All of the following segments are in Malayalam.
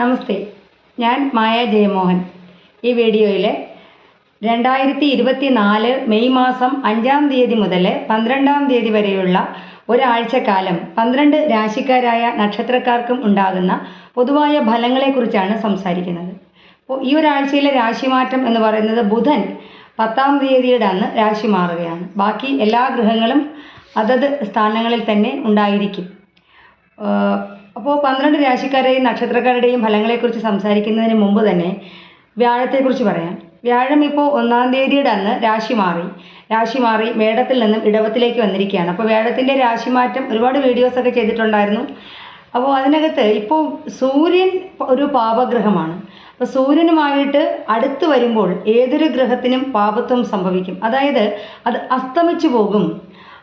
നമസ്തേ. ഞാൻ മായ ജയമോഹൻ. ഈ വീഡിയോയിൽ രണ്ടായിരത്തി ഇരുപത്തി നാല് മെയ് മാസം അഞ്ചാം തീയതി മുതൽ പന്ത്രണ്ടാം തീയതി വരെയുള്ള ഒരാഴ്ചക്കാലം പന്ത്രണ്ട് രാശിക്കാരായ നക്ഷത്രക്കാർക്കും ഉണ്ടാകുന്ന പൊതുവായ ഫലങ്ങളെക്കുറിച്ചാണ് സംസാരിക്കുന്നത്. അപ്പോൾ ഈ ഒരാഴ്ചയിലെ രാശിമാറ്റം എന്ന് പറയുന്നത് ബുധൻ പത്താം തീയതിയുടെ അന്ന് രാശി മാറുകയാണ്. ബാക്കി എല്ലാ ഗ്രഹങ്ങളും അതത് സ്ഥാനങ്ങളിൽ തന്നെ ഉണ്ടായിരിക്കും. അപ്പോൾ പന്ത്രണ്ട് രാശിക്കാരെയും നക്ഷത്രക്കാരുടെയും ഫലങ്ങളെക്കുറിച്ച് സംസാരിക്കുന്നതിന് മുമ്പ് തന്നെ വ്യാഴത്തെക്കുറിച്ച് പറയാം. വ്യാഴം ഇപ്പോൾ ഒന്നാം തീയതിയുടെ അന്ന് രാശി മാറി. രാശി മാറി മേടത്തിൽ നിന്നും ഇടവത്തിലേക്ക് വന്നിരിക്കുകയാണ്. അപ്പോൾ വ്യാഴത്തിന്റെ രാശിമാറ്റം ഒരുപാട് വീഡിയോസൊക്കെ ചെയ്തിട്ടുണ്ടായിരുന്നു. അപ്പോൾ അതിനകത്ത് ഇപ്പോൾ സൂര്യൻ ഒരു പാപഗ്രഹമാണ്. അപ്പോൾ സൂര്യനുമായിട്ട് അടുത്ത് വരുമ്പോൾ ഏതൊരു ഗ്രഹത്തിനും പാപത്വം സംഭവിക്കും. അതായത് അത് അസ്തമിച്ചു പോകും.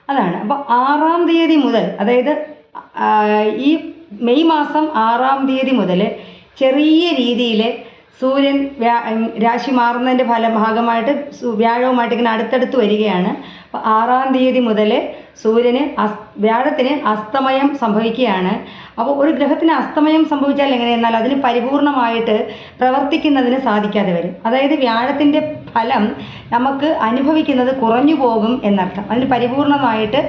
അതാണ്. അപ്പോൾ ആറാം തീയതി മുതൽ അതായത് ഈ മെയ് മാസം ആറാം തീയതി മുതൽ ചെറിയ രീതിയിൽ സൂര്യൻ രാശി മാറുന്നതിന്റെ ഫല ഭാഗമായിട്ട് വ്യാഴവുമായിട്ട് ഇങ്ങനെ അടുത്തടുത്ത് വരികയാണ്. അപ്പോൾ ആറാം തീയതി മുതൽ സൂര്യന് അസ് വ്യാഴത്തിന് അസ്തമയം സംഭവിക്കുകയാണ്. അപ്പോൾ ഒരു ഗ്രഹത്തിന് അസ്തമയം സംഭവിച്ചാൽ എങ്ങനെയെന്നാൽ അതിന് പരിപൂർണമായിട്ട് പ്രവർത്തിക്കുന്നതിന് സാധിക്കാതെ വരും. അതായത് വ്യാഴത്തിന്റെ ഫലം നമുക്ക് അനുഭവിക്കുന്നത് കുറഞ്ഞു പോകും എന്നർത്ഥം. അതിന് പരിപൂർണമായിട്ട്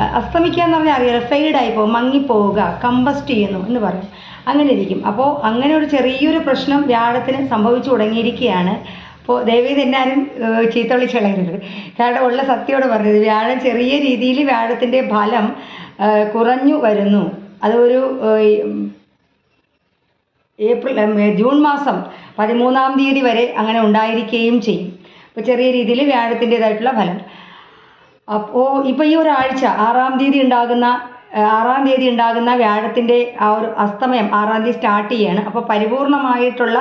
അസ്തമിക്കുക എന്ന് പറഞ്ഞാൽ അറിയാലോ ഫെയ്ഡായി പോകും മങ്ങിപ്പോവുക കമ്പസ്റ്റ് ചെയ്യുന്നു എന്ന് പറയും. അങ്ങനെ ഇരിക്കും. അപ്പോൾ അങ്ങനെ ഒരു ചെറിയൊരു പ്രശ്നം വ്യാഴത്തിന് സംഭവിച്ചു തുടങ്ങിയിരിക്കുകയാണ്. അപ്പോൾ ദേവി എന്നാരും ആരും ചീത്ത വിളിച്ച് കളയരുത് കാരണം ഉള്ള സത്യോട് പറഞ്ഞത്. വ്യാഴം ചെറിയ രീതിയിൽ വ്യാഴത്തിന്റെ ഫലം കുറഞ്ഞു വരുന്നു. അതൊരു ഏപ്രിൽ ജൂൺ മാസം പതിമൂന്നാം തീയതി വരെ അങ്ങനെ ഉണ്ടായിരിക്കുകയും ചെയ്യും. അപ്പോൾ ചെറിയ രീതിയിൽ വ്യാഴത്തിന്റെതായിട്ടുള്ള ഫലം. അപ്പോൾ ഇപ്പോൾ ഈ ഒരാഴ്ച ആറാം തീയതി ഉണ്ടാകുന്ന ആറാം തീയതി ഉണ്ടാകുന്ന വ്യാഴത്തിന്റെ ആ ഒരു അസ്തമയം ആറാം തീയതി സ്റ്റാർട്ട് ചെയ്യാണ്. അപ്പോൾ പരിപൂർണമായിട്ടുള്ള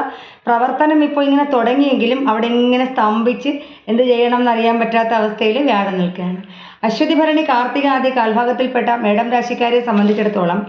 പ്രവർത്തനം ഇപ്പോൾ ഇങ്ങനെ തുടങ്ങിയെങ്കിലും അവിടെ ഇങ്ങനെ സ്തംഭിച്ച് എന്ത് ചെയ്യണം എന്നറിയാൻ പറ്റാത്ത അവസ്ഥയിൽ വ്യാഴം നിൽക്കുകയാണ്. അശ്വതി ഭരണി കാർത്തിക ആദ്യ കാൽഭാഗത്തിൽപ്പെട്ട മേടം രാശിക്കാരെ സംബന്ധിച്ചിടത്തോളം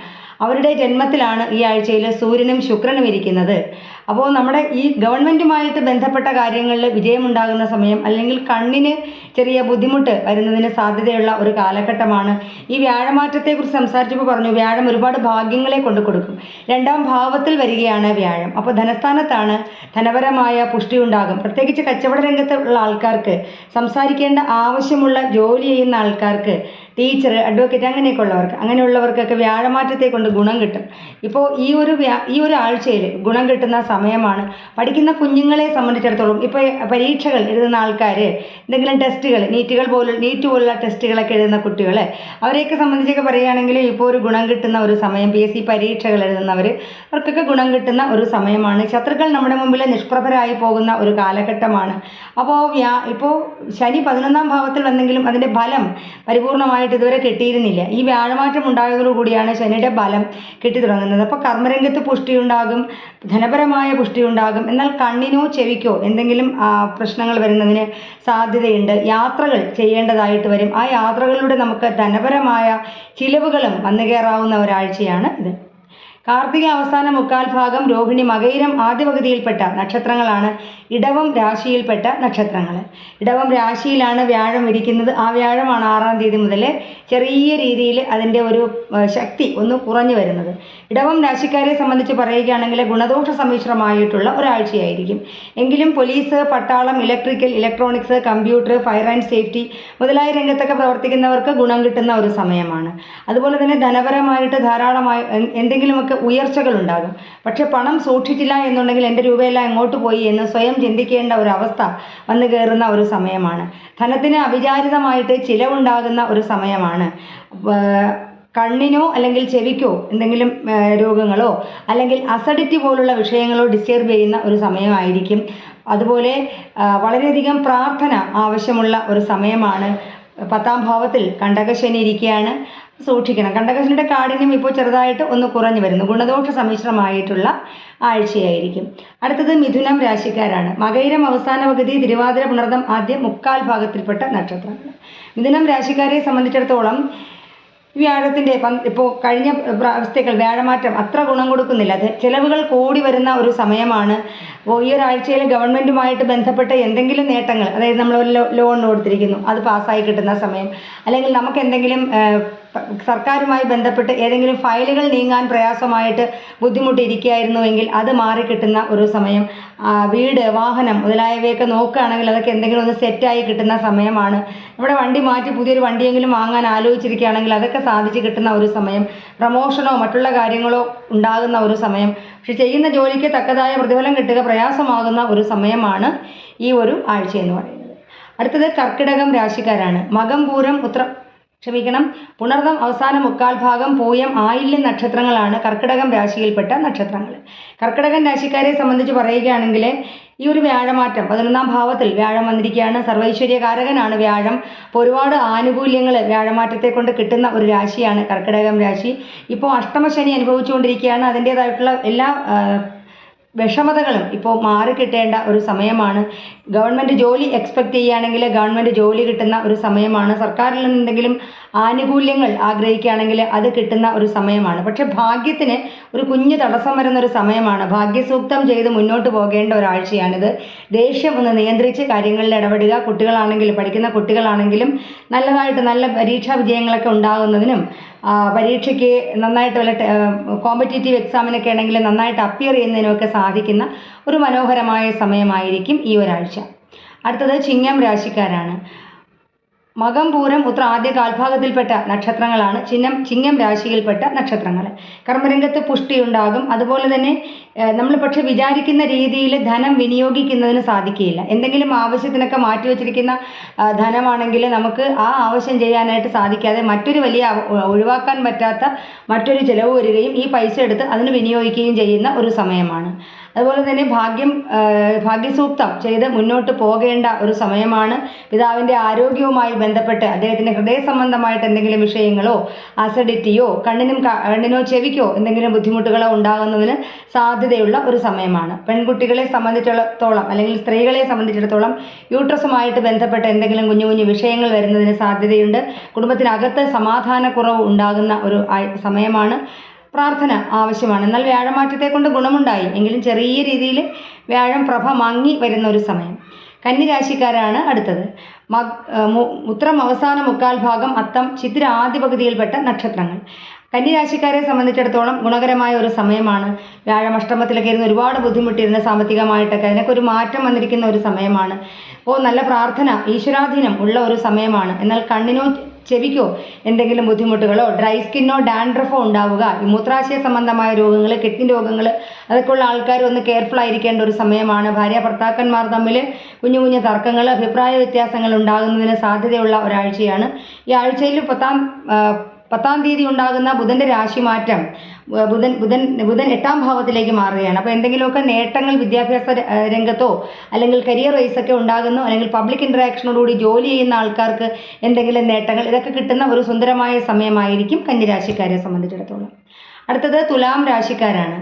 അവരുടെ ജന്മത്തിലാണ് ഈ ആഴ്ചയിൽ സൂര്യനും ശുക്രനും ഇരിക്കുന്നത്. അപ്പോൾ നമ്മുടെ ഈ ഗവൺമെന്റുമായിട്ട് ബന്ധപ്പെട്ട കാര്യങ്ങളിൽ വിജയമുണ്ടാകുന്ന സമയം അല്ലെങ്കിൽ കണ്ണിന് ചെറിയ ബുദ്ധിമുട്ട് വരുന്നതിന് സാധ്യതയുള്ള ഒരു കാലഘട്ടമാണ്. ഈ വ്യാഴമാറ്റത്തെക്കുറിച്ച് സംസാരിച്ചപ്പോൾ പറഞ്ഞു വ്യാഴം ഒരുപാട് ഭാഗ്യങ്ങളെ കൊണ്ടു കൊടുക്കും. രണ്ടാം ഭാവത്തിൽ വരികയാണ് വ്യാഴം. അപ്പോൾ ധനസ്ഥാനത്താണ് ധനപരമായ പുഷ്ടി ഉണ്ടാകും. പ്രത്യേകിച്ച് കച്ചവട രംഗത്തുള്ള ആൾക്കാർക്ക് സംസാരിക്കേണ്ട ആവശ്യമുള്ള ജോലി ചെയ്യുന്ന ആൾക്കാർക്ക് ടീച്ചർ അഡ്വക്കേറ്റ് അങ്ങനെയൊക്കെ ഉള്ളവർക്ക് അങ്ങനെയുള്ളവർക്കൊക്കെ വ്യാഴമാറ്റത്തെ കൊണ്ട് ഗുണം കിട്ടും. ഇപ്പോൾ ഈ ഒരു വ്യാ ഈ ഒരു ആഴ്ചയിൽ ഗുണം കിട്ടുന്ന സമയമാണ് പഠിക്കുന്ന കുഞ്ഞുങ്ങളെ സംബന്ധിച്ചിടത്തോളം ഇപ്പോൾ പരീക്ഷകൾ എഴുതുന്ന ആൾക്കാർ എന്തെങ്കിലും ടെസ്റ്റുകൾ നീറ്റുകൾ പോലുള്ള നീറ്റ് പോലുള്ള ടെസ്റ്റുകളൊക്കെ എഴുതുന്ന കുട്ടികൾ അവരെയൊക്കെ സംബന്ധിച്ചൊക്കെ പറയുകയാണെങ്കിൽ ഇപ്പോൾ ഒരു ഗുണം കിട്ടുന്ന ഒരു സമയം പി എസ് സി പരീക്ഷകൾ എഴുതുന്നവർ അവർക്കൊക്കെ ഗുണം കിട്ടുന്ന ഒരു സമയമാണ്. ശത്രുക്കൾ നമ്മുടെ മുമ്പിൽ നിഷ്പ്രഭരായി പോകുന്ന ഒരു കാലഘട്ടമാണ്. അപ്പോൾ ഇപ്പോൾ ശനി പതിനൊന്നാം ഭാവത്തിൽ വന്നെങ്കിലും അതിന്റെ ഫലം പരിപൂർണമായിട്ട് ഇതുവരെ കിട്ടിയിരുന്നില്ല. ഈ വ്യാഴമാറ്റം ഉണ്ടായതോടുകൂടിയാണ് ശനിയുടെ ബലം കിട്ടി തുടങ്ങുന്നത്. അപ്പോൾ കർമ്മരംഗത്ത് പുഷ്ടി ഉണ്ടാകും ധനപരമായ പുഷ്ടി ഉണ്ടാകും എന്നാൽ കണ്ണിനോ ചെവിക്കോ എന്തെങ്കിലും പ്രശ്നങ്ങൾ വരുന്നതിന് സാധ്യതയുണ്ട്. യാത്രകൾ ചെയ്യേണ്ടതായിട്ട് വരും. ആ യാത്രകളിലൂടെ നമുക്ക് ധനപരമായ ചിലവുകളും വന്നു കയറാവുന്ന ഒരാഴ്ചയാണ് ഇത്. കാർത്തിക അവസാന മുക്കാൽ ഭാഗം രോഹിണി മകയിരം ആദ്യ പകുതിയിൽപ്പെട്ട നക്ഷത്രങ്ങളാണ്. ഇടവം രാശിയിൽപ്പെട്ട നക്ഷത്രങ്ങൾ ഇടവം രാശിയിലാണ് വ്യാഴം ഇരിക്കുന്നത്. ആ വ്യാഴമാണ് ആറാം തീയതി മുതൽ ചെറിയ രീതിയിൽ അതിന്റെ ഒരു ശക്തി ഒന്ന് കുറഞ്ഞു വരുന്നത്. ഇടവം രാശിക്കാരെ സംബന്ധിച്ച് പറയുകയാണെങ്കിൽ ഗുണദോഷ സമ്മിശ്രമായിട്ടുള്ള ഒരാഴ്ചയായിരിക്കും. എങ്കിലും പോലീസ് പട്ടാളം electrical electronics computer fire and safety മുതലായ രംഗത്തൊക്കെ പ്രവർത്തിക്കുന്നവർക്ക് ഗുണം കിട്ടുന്ന ഒരു സമയമാണ്. അതുപോലെ തന്നെ ധനപരമായിട്ട് ധാരാളമായി എൻ- എന്തെങ്കിലുമൊക്കെ ഉയർച്ചകൾ ഉണ്ടാകും പക്ഷെ പണം സൂക്ഷിച്ചില്ല എന്നുണ്ടെങ്കിൽ എന്റെ രൂപയെല്ലാം എങ്ങോട്ട് പോയി എന്ന് സ്വയം ചിന്തിക്കേണ്ട ഒരു അവസ്ഥ വന്നു കയറുന്ന ഒരു സമയമാണ്. ധനത്തിന് അവിചാരിതമായിട്ട് ചിലവുണ്ടാകുന്ന ഒരു സമയമാണ്. കണ്ണിനോ അല്ലെങ്കിൽ ചെവിക്കോ എന്തെങ്കിലും രോഗങ്ങളോ അല്ലെങ്കിൽ അസഡിറ്റി പോലുള്ള വിഷയങ്ങളോ ഡിസ്റ്റർബ് ചെയ്യുന്ന ഒരു സമയമായിരിക്കും. അതുപോലെ വളരെയധികം പ്രാർത്ഥന ആവശ്യമുള്ള ഒരു സമയമാണ്. പത്താം ഭാവത്തിൽ കണ്ടകശനി ഇരിക്കുകയാണ്. സൂക്ഷിക്കണം. കണ്ടകശനിയുടെ കാഠിന്യം ഇപ്പോൾ ചെറുതായിട്ട് ഒന്ന് കുറഞ്ഞു വരുന്നു. ഗുണദോഷ സമ്മിശ്രമായിട്ടുള്ള ആഴ്ചയായിരിക്കും. അടുത്തത് മിഥുനം രാശിക്കാരാണ്. മകൈരം അവസാന പകുതി തിരുവാതിര പുണർദം ആദ്യം മുക്കാൽ ഭാഗത്തിൽപ്പെട്ട നക്ഷത്രങ്ങൾ. മിഥുനം രാശിക്കാരെ സംബന്ധിച്ചിടത്തോളം വ്യാഴത്തിന്റെ ഇപ്പോൾ കഴിഞ്ഞ അവസ്ഥകൾ വ്യാഴമാറ്റം അത്ര ഗുണം കൊടുക്കുന്നില്ല. അത് ചിലവുകൾ കൂടി വരുന്ന ഒരു സമയമാണ്. അപ്പോൾ ഈ ഒരാഴ്ചയിൽ ഗവൺമെന്റുമായിട്ട് ബന്ധപ്പെട്ട എന്തെങ്കിലും നേട്ടങ്ങൾ അതായത് നമ്മൾ ലോൺ കൊടുത്തിരിക്കുന്നു അത് പാസ്സായി കിട്ടുന്ന സമയം അല്ലെങ്കിൽ നമുക്ക് എന്തെങ്കിലും സർക്കാരുമായി ബന്ധപ്പെട്ട് ഏതെങ്കിലും ഫയലുകൾ നീങ്ങാൻ പ്രയാസമായിട്ട് ബുദ്ധിമുട്ടിയിരിക്കുകയായിരുന്നുവെങ്കിൽ അത് മാറിക്കിട്ടുന്ന ഒരു സമയം. വീട് വാഹനം മുതലായവയൊക്കെ നോക്കുകയാണെങ്കിൽ അതൊക്കെ എന്തെങ്കിലും ഒന്ന് സെറ്റായി കിട്ടുന്ന സമയമാണ്. നമ്മുടെ വണ്ടി മാറ്റി പുതിയൊരു വണ്ടിയെങ്കിലും വാങ്ങാൻ ആലോചിച്ചിരിക്കുകയാണെങ്കിൽ അതൊക്കെ സാധിച്ച് കിട്ടുന്ന ഒരു സമയം. പ്രമോഷനോ മറ്റുള്ള കാര്യങ്ങളോ ഉണ്ടാകുന്ന ഒരു സമയം. പക്ഷെ ചെയ്യുന്ന ജോലിക്ക് തക്കതായ പ്രതിഫലം കിട്ടുക പ്രയാസമാകുന്ന ഒരു സമയമാണ് ഈ ഒരു ആഴ്ച എന്ന് പറയുന്നത്. അടുത്തത് കർക്കിടകം രാശിക്കാരാണ്. മകം പൂരം ഉത്ര ക്ഷമിക്കണം. പുണർദം അവസാന മുക്കാൽ ഭാഗം പൂയം ആയില്യം നക്ഷത്രങ്ങളാണ് കർക്കിടകം രാശിയിൽപ്പെട്ട നക്ഷത്രങ്ങൾ കർക്കിടകൻ രാശിക്കാരെ സംബന്ധിച്ച് പറയുകയാണെങ്കിൽ ഈ ഒരു വ്യാഴമാറ്റം പതിനൊന്നാം ഭാവത്തിൽ വ്യാഴം വന്നിരിക്കുകയാണ്. സർവൈശ്വര്യകാരകനാണ് വ്യാഴം. അപ്പോൾ ഒരുപാട് ആനുകൂല്യങ്ങൾ വ്യാഴമാറ്റത്തെ കൊണ്ട് കിട്ടുന്ന ഒരു രാശിയാണ് കർക്കിടകം രാശി. ഇപ്പോൾ അഷ്ടമശനി അനുഭവിച്ചുകൊണ്ടിരിക്കുകയാണ്. അതിന്റേതായിട്ടുള്ള എല്ലാ വിഷമതകളും ഇപ്പോൾ മാറിക്കിട്ടേണ്ട ഒരു സമയമാണ്. ഗവൺമെന്റ് ജോലി എക്സ്പെക്റ്റ് ചെയ്യുകയാണെങ്കിൽ ഗവൺമെന്റ് ജോലി കിട്ടുന്ന ഒരു സമയമാണ്. സർക്കാരിൽ നിന്ന് എന്തെങ്കിലും ആനുകൂല്യങ്ങൾ ആഗ്രഹിക്കുകയാണെങ്കിൽ അത് കിട്ടുന്ന ഒരു സമയമാണ്. പക്ഷേ ഭാഗ്യത്തിന് ഒരു കുഞ്ഞു തടസ്സം വരുന്ന ഒരു സമയമാണ്. ഭാഗ്യസൂക്തം ചെയ്ത് മുന്നോട്ട് പോകേണ്ട ഒരാഴ്ചയാണിത്. ദേഷ്യം ഒന്ന് നിയന്ത്രിച്ച് കാര്യങ്ങളിൽ ഇടപെടുക. കുട്ടികളാണെങ്കിൽ പഠിക്കുന്ന കുട്ടികളാണെങ്കിലും നല്ലതായിട്ട് നല്ല പരീക്ഷാ വിജയങ്ങളൊക്കെ ഉണ്ടാകുന്നതിനും പരീക്ഷയ്ക്ക് നന്നായിട്ട് വല്ല കോമ്പറ്റേറ്റീവ് എക്സാമിനൊക്കെ ആണെങ്കിൽ നന്നായിട്ട് അപ്പിയർ ചെയ്യുന്നതിനൊക്കെ സാധിക്കുന്ന ഒരു മനോഹരമായ സമയമായിരിക്കും ഈ ഒരാഴ്ച. അടുത്തത് ചിങ്ങം രാശിക്കാരാണ്. മകം പൂരം ഉത്ര ആദ്യ കാൽഭാഗത്തിൽപ്പെട്ട നക്ഷത്രങ്ങളാണ്. ചിഹ്നം ചിങ്ങം രാശിയിൽപ്പെട്ട നക്ഷത്രങ്ങൾ കർമ്മരംഗത്ത് പുഷ്ടിയുണ്ടാകും. അതുപോലെ തന്നെ നമ്മൾ പക്ഷെ വിചാരിക്കുന്ന രീതിയിൽ ധനം വിനിയോഗിക്കുന്നതിന് സാധിക്കുകയില്ല. എന്തെങ്കിലും ആവശ്യത്തിനൊക്കെ മാറ്റി വച്ചിരിക്കുന്ന ധനമാണെങ്കിൽ നമുക്ക് ആ ആവശ്യം ചെയ്യാനായിട്ട് സാധിക്കാതെ മറ്റൊരു വലിയ ഒഴിവാക്കാൻ പറ്റാത്ത മറ്റൊരു ചിലവ് വരികയും ഈ പൈസ എടുത്ത് അതിന് വിനിയോഗിക്കുകയും ചെയ്യുന്ന ഒരു സമയമാണ്. അതുപോലെ തന്നെ ഭാഗ്യം ഭാഗ്യസൂക്തം ചെയ്ത് മുന്നോട്ട് പോകേണ്ട ഒരു സമയമാണ്. പിതാവിന്റെ ആരോഗ്യവുമായി ബന്ധപ്പെട്ട് അദ്ദേഹത്തിന്റെ ഹൃദയ സംബന്ധമായിട്ട് എന്തെങ്കിലും വിഷയങ്ങളോ അസിഡിറ്റിയോ കണ്ണിനും കണ്ണിനോ ചെവിക്കോ എന്തെങ്കിലും ബുദ്ധിമുട്ടുകളോ ഉണ്ടാകുന്നതിന് സാധ്യതയുള്ള ഒരു സമയമാണ്. പെൺകുട്ടികളെ സംബന്ധിച്ചിടത്തോളം അല്ലെങ്കിൽ സ്ത്രീകളെ സംബന്ധിച്ചിടത്തോളം യൂട്രസുമായിട്ട് ബന്ധപ്പെട്ട് എന്തെങ്കിലും കുഞ്ഞു കുഞ്ഞു വിഷയങ്ങൾ വരുന്നതിന് സാധ്യതയുണ്ട്. കുടുംബത്തിനകത്ത് സമാധാനക്കുറവ് ഉണ്ടാകുന്ന ഒരു സമയമാണ്. പ്രാർത്ഥന ആവശ്യമാണ്. എന്നാൽ വ്യാഴമാറ്റത്തെ കൊണ്ട് ഗുണമുണ്ടായി. എങ്കിലും ചെറിയ രീതിയിൽ വ്യാഴം പ്രഭ മങ്ങി വരുന്ന ഒരു സമയം. കന്നിരാശിക്കാരാണ് അടുത്തത്. മഗ് ഉത്രം അവസാന മുക്കാൽ ഭാഗം അത്തം ചിത്ര ആദ്യ പകുതിയിൽപ്പെട്ട നക്ഷത്രങ്ങൾ. കന്നിരാശിക്കാരെ സംബന്ധിച്ചിടത്തോളം ഗുണകരമായ ഒരു സമയമാണ്. വ്യാഴം അഷ്ടമത്തിലൊക്കെ ഇരുന്ന് ഒരുപാട് ബുദ്ധിമുട്ടിയിരുന്ന സാമ്പത്തികമായിട്ടൊക്കെ അതിനൊക്കെ ഒരു മാറ്റം വന്നിരിക്കുന്ന ഒരു സമയമാണ്. ഓ നല്ല പ്രാർത്ഥന ഈശ്വരാധീനം ഉള്ള ഒരു സമയമാണ്. എന്നാൽ കണ്ണിനോ ചെവിക്കോ എന്തെങ്കിലും ബുദ്ധിമുട്ടുകളോ ഡ്രൈ സ്കിന്നോ ഡാൻഡ്രഫോ ഉണ്ടാവുക. ഈ മൂത്രാശയ സംബന്ധമായ രോഗങ്ങൾ കിഡ്നി രോഗങ്ങൾ അതൊക്കെ ഉള്ള ആൾക്കാർ ഒന്ന് കെയർഫുൾ ആയിരിക്കേണ്ട ഒരു സമയമാണ്. ഭാര്യ ഭർത്താക്കന്മാർ തമ്മിൽ കുഞ്ഞു കുഞ്ഞു തർക്കങ്ങൾ അഭിപ്രായ വ്യത്യാസങ്ങൾ ഉണ്ടാകുന്നതിന് സാധ്യതയുള്ള ഒരാഴ്ചയാണ്. ഈ ആഴ്ചയിൽ പത്താം പത്താം തീയതി ഉണ്ടാകുന്ന ബുധന്റെ രാശിമാറ്റം. ബുധൻ ബുധൻ ബുധൻ എട്ടാം ഭാവത്തിലേക്ക് മാറുകയാണ്. അപ്പോൾ എന്തെങ്കിലുമൊക്കെ നേട്ടങ്ങൾ വിദ്യാഭ്യാസ രംഗത്തോ അല്ലെങ്കിൽ കരിയർ വൈസ് ഒക്കെ ഉണ്ടാകുന്നു അല്ലെങ്കിൽ പബ്ലിക് ഇൻട്രാക്ഷനോടുകൂടി ജോലി ചെയ്യുന്ന ആൾക്കാർക്ക് എന്തെങ്കിലും നേട്ടങ്ങൾ ഇതൊക്കെ കിട്ടുന്ന ഒരു സുന്ദരമായ സമയമായിരിക്കും കന്നിരാശിക്കാരെ സംബന്ധിച്ചിടത്തോളം. അടുത്തത് തുലാം രാശിക്കാരാണ്.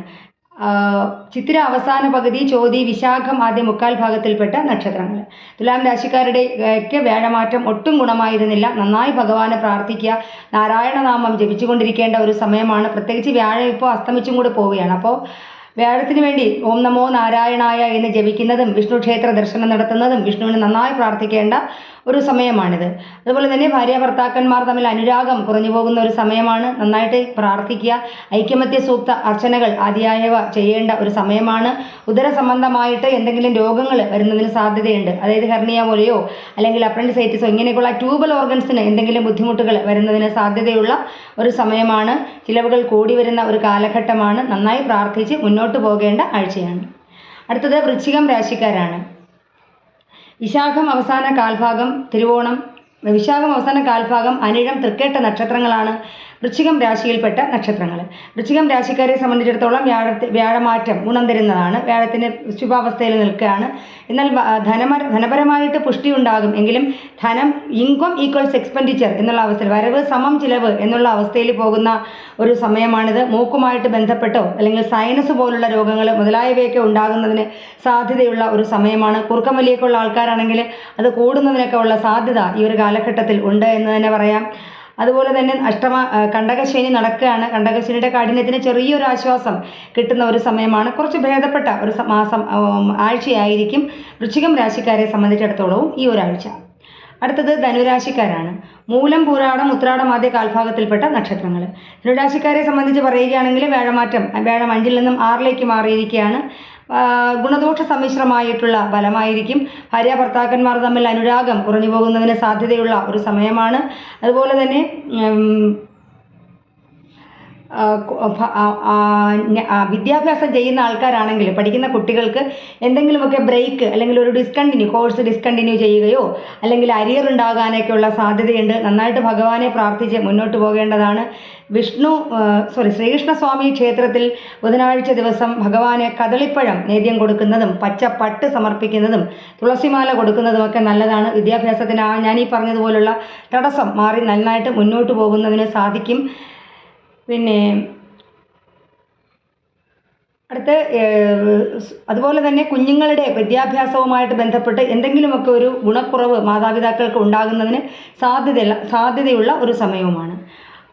ചിത്തിര അവസാന പകുതി ചോതി വിശാഖം ആദ്യ മുക്കാൽ ഭാഗത്തിൽപ്പെട്ട നക്ഷത്രങ്ങൾ. തുലാം രാശിക്കാരുടെ ഒക്കെ വ്യാഴമാറ്റം ഒട്ടും ഗുണമായിരുന്നില്ല. നന്നായി ഭഗവാനെ പ്രാർത്ഥിക്കുക നാരായണനാമം ജപിച്ചുകൊണ്ടിരിക്കേണ്ട ഒരു സമയമാണ്. പ്രത്യേകിച്ച് വ്യാഴം ഇപ്പോൾ അസ്തമിച്ചും കൂടെ പോവുകയാണ്. അപ്പോൾ വ്യാഴത്തിന് വേണ്ടി ഓം നമോ നാരായണായ എന്ന് ജപിക്കുന്നതും വിഷ്ണു ക്ഷേത്ര ദർശനം നടത്തുന്നതും വിഷ്ണുവിന് നന്നായി പ്രാർത്ഥിക്കേണ്ട ഒരു സമയമാണിത്. അതുപോലെ തന്നെ ഭാര്യ ഭർത്താക്കന്മാർ തമ്മിൽ അനുരാഗം കുറഞ്ഞു പോകുന്ന ഒരു സമയമാണ്. നന്നായിട്ട് പ്രാർത്ഥിക്കുക. ഐക്യമത്യ സൂക്ത അർച്ചനകൾ ആദ്യായവ ചെയ്യേണ്ട ഒരു സമയമാണ്. ഉദര സംബന്ധമായിട്ട് എന്തെങ്കിലും രോഗങ്ങൾ വരുന്നതിന് സാധ്യതയുണ്ട്. അതായത് ഹെർണിയ പോലെയോ അല്ലെങ്കിൽ അപ്രൻസൈറ്റിസോ ഇങ്ങനെയൊക്കെയുള്ള ട്യൂബൽ ഓർഗൻസിന് എന്തെങ്കിലും ബുദ്ധിമുട്ടുകൾ വരുന്നതിന് സാധ്യതയുള്ള ഒരു സമയമാണ്. ചിലവുകൾ കൂടി വരുന്ന ഒരു കാലഘട്ടമാണ്. നന്നായി പ്രാർത്ഥിച്ച് മുന്നോട്ട് പോകേണ്ട ആഴ്ചയാണ്. അടുത്തത് വൃശ്ചികം രാശിക്കാരാണ്. വിശാഖം അവസാന കാൽഭാഗം തിരുവോണം വിശാഖം അവസാന കാൽഭാഗം അനിഴം തൃക്കേട്ട നക്ഷത്രങ്ങളാണ്. വൃശ്ചികം രാശിയിൽപ്പെട്ട നക്ഷത്രങ്ങൾ വൃശ്ചികം രാശിക്കാരെ സംബന്ധിച്ചിടത്തോളം വ്യാഴത്തെ വ്യാഴമാറ്റം ഗുണം തരുന്നതാണ് വ്യാഴത്തിന് ശുഭാവസ്ഥയിൽ നിൽക്കുകയാണ്. എന്നാൽ ധനമര ധനപരമായിട്ട് പുഷ്ടി ഉണ്ടാകും എങ്കിലും ധനം ഇൻകം ഈക്വൽസ് എക്സ്പെൻഡിച്ചർ എന്നുള്ള അവസ്ഥയിൽ വരവ് സമം ചിലവ് എന്നുള്ള അവസ്ഥയിൽ പോകുന്ന ഒരു സമയമാണിത്. മൂക്കുമായിട്ട് ബന്ധപ്പെട്ടോ അല്ലെങ്കിൽ സൈനസ് പോലുള്ള രോഗങ്ങൾ മുതലായവയൊക്കെ ഉണ്ടാകുന്നതിന് സാധ്യതയുള്ള ഒരു സമയമാണ്. കുറുക്കമലിയൊക്കെ ഉള്ള ആൾക്കാരാണെങ്കിൽ അത് കൂടുന്നതിനൊക്കെ ഉള്ള സാധ്യത ഈ ഒരു കാലഘട്ടത്തിൽ ഉണ്ട് എന്ന് തന്നെ പറയാം. അതുപോലെ തന്നെ അഷ്ടമ കണ്ടകശനി നടക്കുകയാണ്. കണ്ടകശനിയുടെ കാഠിന്യത്തിന് ചെറിയൊരു ആശ്വാസം കിട്ടുന്ന ഒരു സമയമാണ്. കുറച്ച് ഭേദപ്പെട്ട ഒരു മാസം ആഴ്ച ആഴ്ചയായിരിക്കും വൃശ്ചികം രാശിക്കാരെ സംബന്ധിച്ചിടത്തോളവും ഈ ഒരാഴ്ച അടുത്തത് ധനുരാശിക്കാരാണ്. മൂലം പൂരാടം ഉത്രാടം ആദ്യ കാൽഭാഗത്തിൽപ്പെട്ട നക്ഷത്രങ്ങൾ ധനുരാശിക്കാരെ സംബന്ധിച്ച് പറയുകയാണെങ്കിൽ വേഴമാറ്റം വ്യാഴം അഞ്ചിൽ നിന്നും ആറിലേക്ക് മാറിയിരിക്കുകയാണ്. ഗുണദോഷ സമ്മിശ്രമായിട്ടുള്ള ഫലമായിരിക്കും ഭാര്യ ഭർത്താക്കന്മാർ തമ്മിൽ അനുരാഗം കുറഞ്ഞു പോകുന്നതിന് സാധ്യതയുള്ള ഒരു സമയമാണ്. അതുപോലെ തന്നെ വിദ്യാഭ്യാസം ചെയ്യുന്ന ആൾക്കാരാണെങ്കിൽ പഠിക്കുന്ന കുട്ടികൾക്ക് എന്തെങ്കിലുമൊക്കെ ബ്രേക്ക് അല്ലെങ്കിൽ ഒരു ഡിസ്കണ്ടിന്യൂ കോഴ്സ് ഡിസ്കണ്ടിന്യൂ ചെയ്യുകയോ അല്ലെങ്കിൽ അരിയർ ഉണ്ടാകാനൊക്കെയുള്ള സാധ്യതയുണ്ട്. നന്നായിട്ട് ഭഗവാനെ പ്രാർത്ഥിച്ച് മുന്നോട്ട് പോകേണ്ടതാണ്. വിഷ്ണു സോറി ശ്രീകൃഷ്ണസ്വാമി ക്ഷേത്രത്തിൽ ബുധനാഴ്ച ദിവസം ഭഗവാന് കദളിപ്പഴം നേദ്യം കൊടുക്കുന്നതും പച്ച പട്ട് സമർപ്പിക്കുന്നതും തുളസിമാല കൊടുക്കുന്നതും ഒക്കെ നല്ലതാണ്. വിദ്യാഭ്യാസത്തിന് ആ ഞാൻ ഈ പറഞ്ഞതുപോലുള്ള തടസ്സം മാറി നന്നായിട്ട് മുന്നോട്ട് പോകുന്നതിന് സാധിക്കും. പിന്നെ അടുത്ത അതുപോലെ തന്നെ കുഞ്ഞുങ്ങളുടെ വിദ്യാഭ്യാസവുമായിട്ട് ബന്ധപ്പെട്ട് എന്തെങ്കിലുമൊക്കെ ഒരു ഗുണക്കുറവ് മാതാപിതാക്കൾക്ക് ഉണ്ടാകുന്നതിന് സാധ്യതയുള്ള സാധ്യതയുള്ള ഒരു സമയവുമാണ്.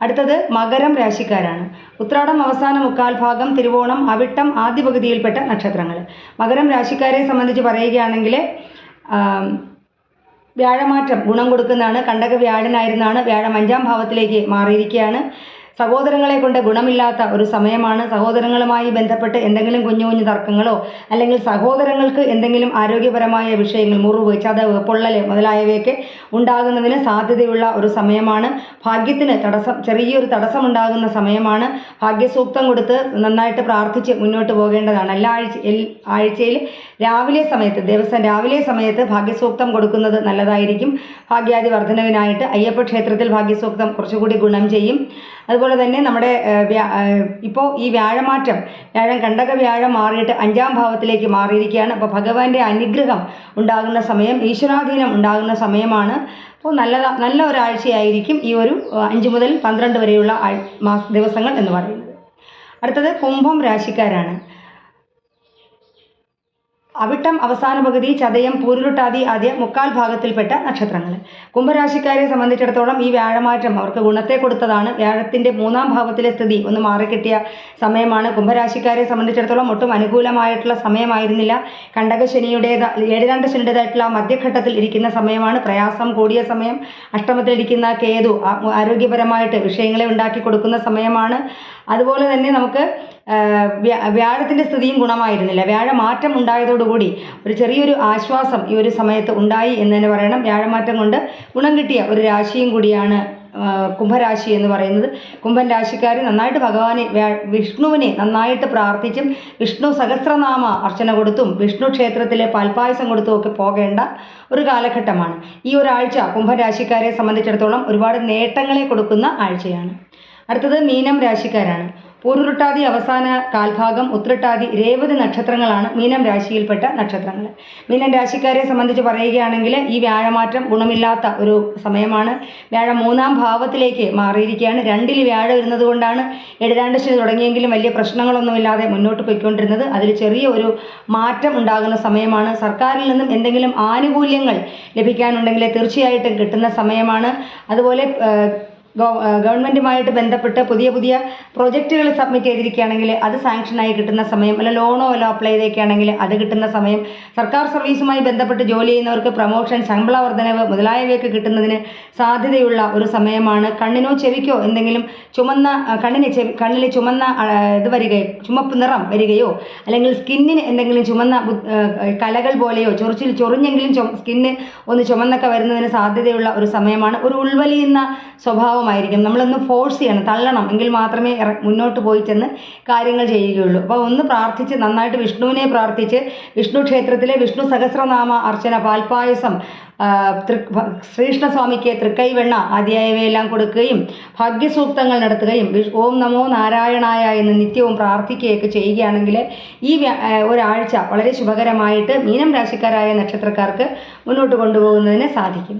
അടുത്തത് മകരം രാശിക്കാരാണ്. ഉത്രാടം അവസാന മുക്കാൽ ഭാഗം തിരുവോണം അവിട്ടം ആദ്യ പകുതിയിൽപ്പെട്ട നക്ഷത്രങ്ങൾ മകരം രാശിക്കാരെ സംബന്ധിച്ച് പറയുകയാണെങ്കിൽ വ്യാഴമാറ്റം ഗുണം കൊടുക്കുന്നതാണ്. കണ്ടക വ്യാഴനായിരുന്നാണ് വ്യാഴം അഞ്ചാം ഭാവത്തിലേക്ക് മാറിയിരിക്കുകയാണ്. സഹോദരങ്ങളെ കൊണ്ട് ഗുണമില്ലാത്ത ഒരു സമയമാണ്. സഹോദരങ്ങളുമായി ബന്ധപ്പെട്ട് എന്തെങ്കിലും കുഞ്ഞു കുഞ്ഞു തർക്കങ്ങളോ അല്ലെങ്കിൽ സഹോദരങ്ങൾക്ക് എന്തെങ്കിലും ആരോഗ്യപരമായ വിഷയങ്ങൾ മുറിവ് ചതവ് പൊള്ളൽ മുതലായവയൊക്കെ ഉണ്ടാകുന്നതിന് സാധ്യതയുള്ള ഒരു സമയമാണ്. ഭാഗ്യത്തിന് തടസ്സം ചെറിയൊരു തടസ്സമുണ്ടാകുന്ന സമയമാണ്. ഭാഗ്യസൂക്തം കൊടുത്ത് നന്നായിട്ട് പ്രാർത്ഥിച്ച് മുന്നോട്ട് പോകേണ്ടതാണ്. എല്ലാ ആഴ്ച ആഴ്ചയിൽ രാവിലെ സമയത്ത് ദിവസം രാവിലെ സമയത്ത് ഭാഗ്യസൂക്തം കൊടുക്കുന്നത് നല്ലതായിരിക്കും. ഭാഗ്യാദി വർധനവിനായിട്ട് അയ്യപ്പ ക്ഷേത്രത്തിൽ ഭാഗ്യസൂക്തം കുറച്ചുകൂടി ഗുണം ചെയ്യും. അതുപോലെ തന്നെ നമ്മുടെ ഇപ്പോൾ ഈ വ്യാഴമാറ്റം വ്യാഴം കണ്ടക വ്യാഴം മാറിയിട്ട് അഞ്ചാം ഭാവത്തിലേക്ക് മാറിയിരിക്കുകയാണ്. അപ്പോൾ ഭഗവാന്റെ അനുഗ്രഹം ഉണ്ടാകുന്ന സമയം ഈശ്വരാധീനം ഉണ്ടാകുന്ന സമയമാണ്. അപ്പോൾ നല്ല നല്ല ഒരാഴ്ചയായിരിക്കും ഈ ഒരു അഞ്ച് മുതൽ പന്ത്രണ്ട് വരെയുള്ള ദിവസങ്ങൾ എന്ന് പറയുന്നത്. അടുത്തത് കുംഭം രാശിക്കാരാണ്. അവിട്ടം അവസാന പകുതി ചതയം പൂരുരുട്ടാതി ആദ്യ മുക്കാൽ ഭാഗത്തിൽപ്പെട്ട നക്ഷത്രങ്ങൾ. കുംഭരാശിക്കാരെ സംബന്ധിച്ചിടത്തോളം ഈ വ്യാഴമാറ്റം അവർക്ക് ഗുണത്തെ കൊടുത്തതാണ്. വ്യാഴത്തിന്റെ മൂന്നാം ഭാവത്തിലെ സ്ഥിതി ഒന്ന് മാറിക്കിട്ടിയ സമയമാണ്. കുംഭരാശിക്കാരെ സംബന്ധിച്ചിടത്തോളം ഒട്ടും അനുകൂലമായിട്ടുള്ള സമയമായിരുന്നില്ല. കണ്ടകശനിയുടേത് ഏഴാണ്ട് ശനിയുടേതായിട്ടുള്ള മധ്യഘട്ടത്തിൽ ഇരിക്കുന്ന സമയമാണ്. പ്രയാസം കൂടിയ സമയം. അഷ്ടമത്തിലിരിക്കുന്ന കേതു ആരോഗ്യപരമായിട്ട് വിഷയങ്ങളെ ഉണ്ടാക്കി കൊടുക്കുന്ന സമയമാണ്. അതുപോലെ തന്നെ നമുക്ക് വ്യാഴത്തിന്റെ സ്ഥിതിയും ഗുണമായിരുന്നില്ല. വ്യാഴമാറ്റം ഉണ്ടായതോടുകൂടി ഒരു ചെറിയൊരു ആശ്വാസം ഈ ഒരു സമയത്ത് ഉണ്ടായി എന്ന് തന്നെ പറയണം. വ്യാഴമാറ്റം കൊണ്ട് ഗുണം കിട്ടിയ ഒരു രാശിയും കൂടിയാണ് കുംഭരാശി എന്ന് പറയുന്നത്. കുംഭൻ രാശിക്കാർ നന്നായിട്ട് ഭഗവാനെ വിഷ്ണുവിനെ നന്നായിട്ട് പ്രാർത്ഥിച്ചും വിഷ്ണു സഹസ്രനാമ അർച്ചന കൊടുത്തും വിഷ്ണു ക്ഷേത്രത്തിലെ പാൽപായസം കൊടുത്തും ഒക്കെ പോകേണ്ട ഒരു കാലഘട്ടമാണ്. ഈ ഒരാഴ്ച കുംഭരാശിക്കാരെ സംബന്ധിച്ചിടത്തോളം ഒരുപാട് നേട്ടങ്ങളെ കൊടുക്കുന്ന ആഴ്ചയാണ്. അടുത്തത് മീനം രാശിക്കാരാണ്. പൂരുരുട്ടാതി അവസാന കാൽഭാഗം ഉത്രട്ടാതി രേവതി നക്ഷത്രങ്ങളാണ് മീനം രാശിയിൽപ്പെട്ട നക്ഷത്രങ്ങൾ മീനം രാശിക്കാരെ സംബന്ധിച്ച് പറയുകയാണെങ്കിൽ ഈ വ്യാഴമാറ്റം ഗുണമില്ലാത്ത ഒരു സമയമാണ്. വ്യാഴം മൂന്നാം ഭാവത്തിലേക്ക് മാറിയിരിക്കുകയാണ്. രണ്ടിൽ വ്യാഴം ഇരുന്നത് കൊണ്ടാണ് എഴുതാണ്ട് ശനി തുടങ്ങിയെങ്കിലും വലിയ പ്രശ്നങ്ങളൊന്നുമില്ലാതെ മുന്നോട്ട് പോയിക്കൊണ്ടിരുന്നത്. അതിൽ ചെറിയ ഒരു മാറ്റം ഉണ്ടാകുന്ന സമയമാണ്. സർക്കാരിൽ നിന്നും എന്തെങ്കിലും ആനുകൂല്യങ്ങൾ ലഭിക്കാനുണ്ടെങ്കിൽ തീർച്ചയായിട്ടും കിട്ടുന്ന സമയമാണ്. അതുപോലെ ഗവൺമെന്റുമായിട്ട് ബന്ധപ്പെട്ട് പുതിയ പുതിയ പ്രൊജക്റ്റുകൾ സബ്മിറ്റ് ചെയ്തിരിക്കുകയാണെങ്കിൽ അത് സാങ്ഷനായി കിട്ടുന്ന സമയം അല്ല ലോണോ വല്ലോ അപ്ലൈ ചെയ്തേക്കുകയാണെങ്കിൽ അത് കിട്ടുന്ന സമയം സർക്കാർ സർവീസുമായി ബന്ധപ്പെട്ട് ജോലി ചെയ്യുന്നവർക്ക് പ്രമോഷൻ ശമ്പള വർധനവ് മുതലായവയൊക്കെ കിട്ടുന്നതിന് സാധ്യതയുള്ള ഒരു സമയമാണ്. കണ്ണിനോ ചെവിക്കോ എന്തെങ്കിലും ചുമന്ന കണ്ണിന് ചെവി കണ്ണിൽ ചുമന്ന ഇത് വരികയോ ചുമപ്പ് നിറം വരികയോ അല്ലെങ്കിൽ സ്കിന്നിന് എന്തെങ്കിലും ചുമന്ന കലകൾ പോലെയോ ചൊറിച്ചിൽ ചൊറിഞ്ഞെങ്കിലും ചുമ സ്കിന്ന് ഒന്ന് ചുമന്നൊക്കെ വരുന്നതിന് സാധ്യതയുള്ള ഒരു സമയമാണ്. ഒരു ഉൾവലിയുന്ന സ്വഭാവമായിരിക്കും നമ്മളൊന്ന് ഫോഴ്സ് ചെയ്യണം തള്ളണം എങ്കിൽ മാത്രമേ മുന്നോട്ട് പോയി ചെന്ന് കാര്യങ്ങൾ ചെയ്യുകയുള്ളൂ. അപ്പോൾ ഒന്ന് പ്രാർത്ഥിച്ച് നന്നായിട്ട് വിഷ്ണുവിനെ പ്രാർത്ഥിച്ച് വിഷ്ണു ക്ഷേത്രത്തിലെ വിഷ്ണു സഹസ്രനാമ അർച്ചന പാൽപ്പായസം ശ്രീകൃഷ്ണസ്വാമിക്ക് തൃക്കൈവെണ്ണ ആദ്യായവയെല്ലാം കൊടുക്കുകയും ഭാഗ്യസൂക്തങ്ങൾ നടത്തുകയും ഓം നമോ നാരായണായ എന്ന് നിത്യവും പ്രാർത്ഥിക്കുകയൊക്കെ ചെയ്യുകയാണെങ്കിൽ ഈ ഒരാഴ്ച വളരെ ശുഭകരമായിട്ട് മീനം രാശിക്കാരായ നക്ഷത്രക്കാർക്ക് മുന്നോട്ട് കൊണ്ടുപോകുന്നതിന് സാധിക്കും.